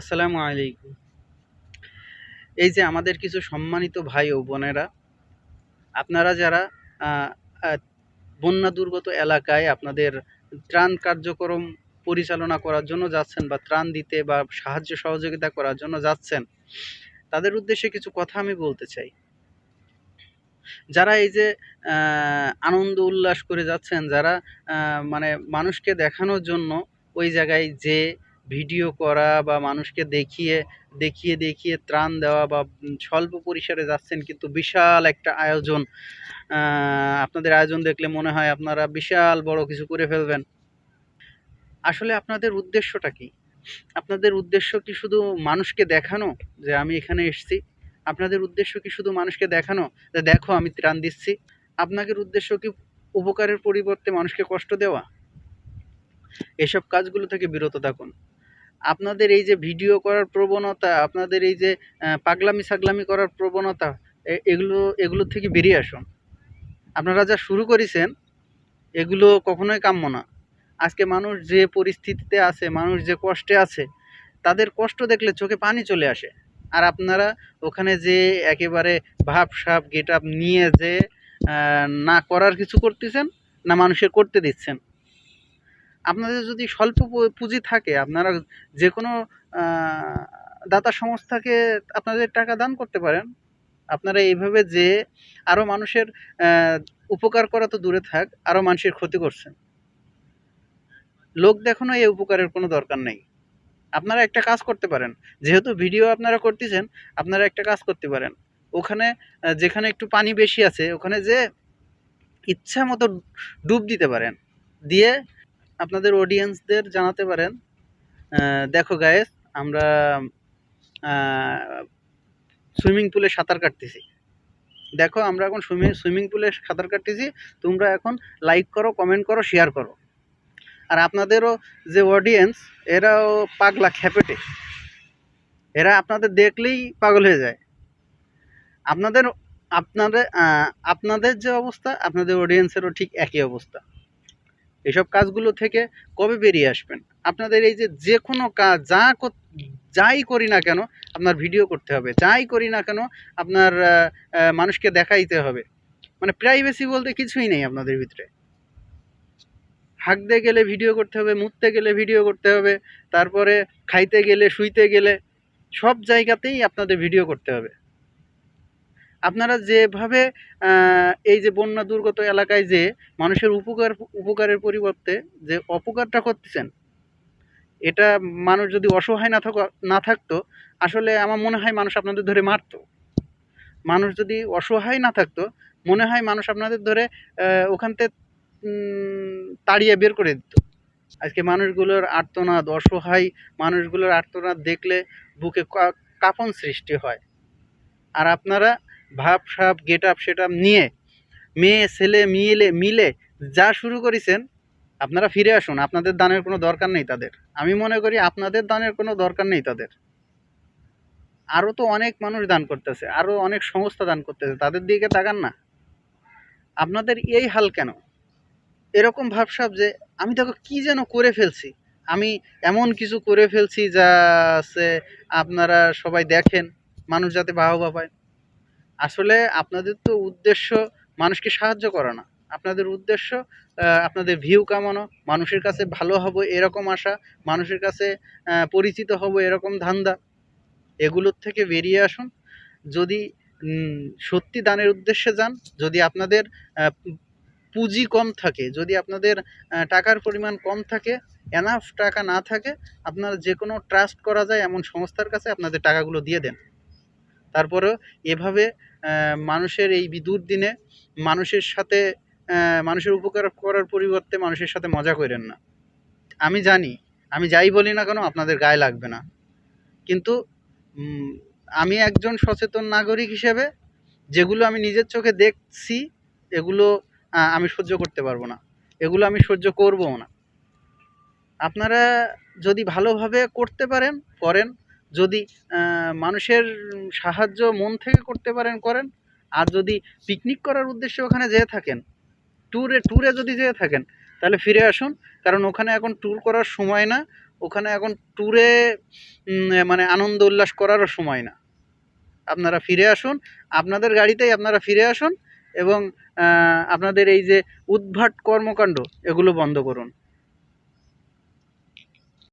আসসালামু আলাইকুম। এই যে আমাদের কিছু সম্মানিত ভাই ও বোনেরা, আপনারা যারা বন্যা দুর্গত এলাকায় আপনাদের ত্রাণ কার্যক্রম পরিচালনা করার জন্য যাচ্ছেন বা ত্রাণ দিতে বা সাহায্য সহযোগিতা করার জন্য যাচ্ছেন, তাদের উদ্দেশ্যে কিছু কথা আমি বলতে চাই। যারা এই যে আনন্দ উল্লাস করে যাচ্ছেন, যারা মানে মানুষকে দেখানোর জন্য ওই জায়গায় যে ভিডিও করা বা মানুষকে দেখিয়ে দেখিয়ে দেখিয়ে ত্রাণ দেওয়া বা স্বল্প পরিসরে যাচ্ছেন কিন্তু বিশাল একটা আয়োজন আপনাদের আয়োজন দেখলে মনে হয় আপনারা বিশাল বড় কিছু করে ফেলবেন। আসলে আপনাদের উদ্দেশ্যটা কি? আপনাদের উদ্দেশ্য কি শুধু মানুষকে দেখানো যে আমি এখানে এসেছি? আপনাদের উদ্দেশ্য কি শুধু মানুষকে দেখানো যে দেখো আমি ত্রাণ দিচ্ছি? আপনাদের উদ্দেশ্য কি উপকারের পরিবর্তে মানুষকে কষ্ট দেওয়া? এসব কাজগুলো থেকে বিরত থাকুন। আপনাদের এই যে ভিডিও করার প্রবণতা, আপনাদের এই যে পাগলামি সাগলামি করার প্রবণতা এগুলো এগুলো থেকে বেরিয়ে আসুন। আপনারা যা শুরু করেছেন, এগুলো কখনোই কাম্য না। আজকে মানুষ যে পরিস্থিতিতে আছে, মানুষ যে কষ্টে আছে, তাদের কষ্ট দেখলে চোখে পানি চলে আসে। আর আপনারা ওখানে যে একেবারে ভাব সাপ গেট নিয়ে যে না করার কিছু করতেছেন, না মানুষের করতে দিচ্ছেন। আপনাদের যদি স্বল্প পুঁজি থাকে, আপনারা যে কোনো দাতা সংস্থাকে আপনাদের টাকা দান করতে পারেন। আপনারা এইভাবে যে আরও মানুষের উপকার করা তো দূরে থাক আরও মানুষের ক্ষতি করছেন। লোক দেখানো এই উপকারের কোনো দরকার নেই। আপনারা একটা কাজ করতে পারেন। যেহেতু ভিডিও আপনারা করতেছেন, আপনারা একটা কাজ করতে পারেন। ওখানে যেখানে একটু পানি বেশি আছে, ওখানে যে ইচ্ছা মতো ডুব দিতে পারেন। দিয়ে আপনাদের অডিয়েন্সদের জানাতে পারেন। দেখো গায়েস আমরা সুইমিং পুলে সাঁতার কাটতেছি। দেখো, আমরা এখন সুইমিং সুইমিং পুলে সাঁতার কাটতেছি। তোমরা এখন লাইক করো কমেন্ট করো শেয়ার করো। আর আপনাদেরও যে অডিয়েন্স এরাও পাগলা খেপেটে এরা আপনাদের দেখলেই পাগল হয়ে যায়। আপনাদের আপনাদের আপনাদের যে অবস্থা, আপনাদের অডিয়েন্সেরও ঠিক একই অবস্থা। এসব কাজগুলো থেকে কবে বেরিয়ে আসবেন? আপনাদের এই যে যে কোনো কাজ, যা যাই করি না কেন, আপনার ভিডিও করতে হবে। যাই করি না কেন, আপনার মানুষকে দেখাইতে হবে। মানে প্রাইভেসি বলতে কিছুই নেই আপনাদের ভিতরে। হাঁকতে গেলে ভিডিও করতে হবে, মুততে গেলে ভিডিও করতে হবে, তারপরে খাইতে গেলে, শুইতে গেলে সব জায়গাতেই আপনাদের ভিডিও করতে হবে। আপনারা যেভাবে এই যে বন্যা দুর্গত এলাকায় যে মানুষের উপকার উপকারের পরিবর্তে যে অপকারটা করতেছেন এটা মানুষ যদি অসহায় না থাক না থাকতো আসলে আমার মনে হয় মানুষ আপনাদের ধরে মারতো। মানুষ যদি অসহায় না থাকতো মনে হয় মানুষ আপনাদের ধরে আহ, ওখান তাড়িয়ে বের করে দিত। আজকে মানুষগুলোর আর্তনাদ অসহায় মানুষগুলোর আর্তনাদ দেখলে বুকে কাঁপন সৃষ্টি হয়। আর আপনারা ভাব সাপ গেট আপ সেট আপ নিয়ে মেয়ে, ছেলে, মিলে মিলে যা শুরু করেছেন, আপনারা ফিরে আসুন। আপনাদের দানের কোনো দরকার নেই তাদের। আমি মনে করি আপনাদের দানের কোনো দরকার নেই তাদের। আরও তো অনেক মানুষ দান করতেছে, আরও অনেক সংস্থা দান করতেছে, তাদের দিকে তাকান না। আপনাদের এই হাল কেন? এরকম ভাবসাব যে আমি দেখো কি যেন করে ফেলছি। আমি এমন কিছু করে ফেলছি যা আছে আপনারা সবাই দেখেন, মানুষ যাতে বাহবা পায়। আসলে আপনাদের তো উদ্দেশ্য মানুষকে সাহায্য করা না। আপনাদের উদ্দেশ্য আপনাদের ভিউ কামানো, মানুষের কাছে ভালো হব এরকম আশা, মানুষের কাছে পরিচিত হব এরকম ধান্দা, এগুলোর থেকে বেরিয়ে আসুন। যদি সত্যি দানের উদ্দেশ্যে যান, যদি আপনাদের পুঁজি কম থাকে, যদি আপনাদের টাকার পরিমাণ কম থাকে এনাফ টাকা না থাকে, আপনারা যে কোনো ট্রাস্ট করা যায় এমন সংস্থার কাছে আপনাদের টাকাগুলো দিয়ে দেন। তারপরেও এভাবে মানুষের এই বিদুর দিনে মানুষের সাথে মানুষের উপকার করার পরিবর্তে মানুষের সাথে মজা করেন না। আমি জানি, আমি যাই বলি না কেন আপনাদের গায়ে লাগবে না। কিন্তু আমি একজন সচেতন নাগরিক হিসেবে যেগুলো আমি নিজের চোখে দেখছি, এগুলো আমি সহ্য করতে পারব না। এগুলো আমি সহ্য করবও না। আপনারা যদি ভালোভাবে করতে পারেন, করেন যদি মানুষের সাহায্য মন থেকে করতে পারেন, করেন। আর যদি পিকনিক করার উদ্দেশ্যে ওখানে যেয়ে থাকেন ট্যুরে ট্যুরে যদি যেয়ে থাকেন, তাহলে ফিরে আসুন। কারণ ওখানে এখন ট্যুর করার সময় না, ওখানে এখন ট্যুরে মানে আনন্দ উল্লাস করারও সময় না। আপনারা ফিরে আসুন, আপনাদের গাড়িতেই আপনারা ফিরে আসুন এবং আপনাদের এই যে উদ্ভাট কর্মকাণ্ড, এগুলো বন্ধ করুন।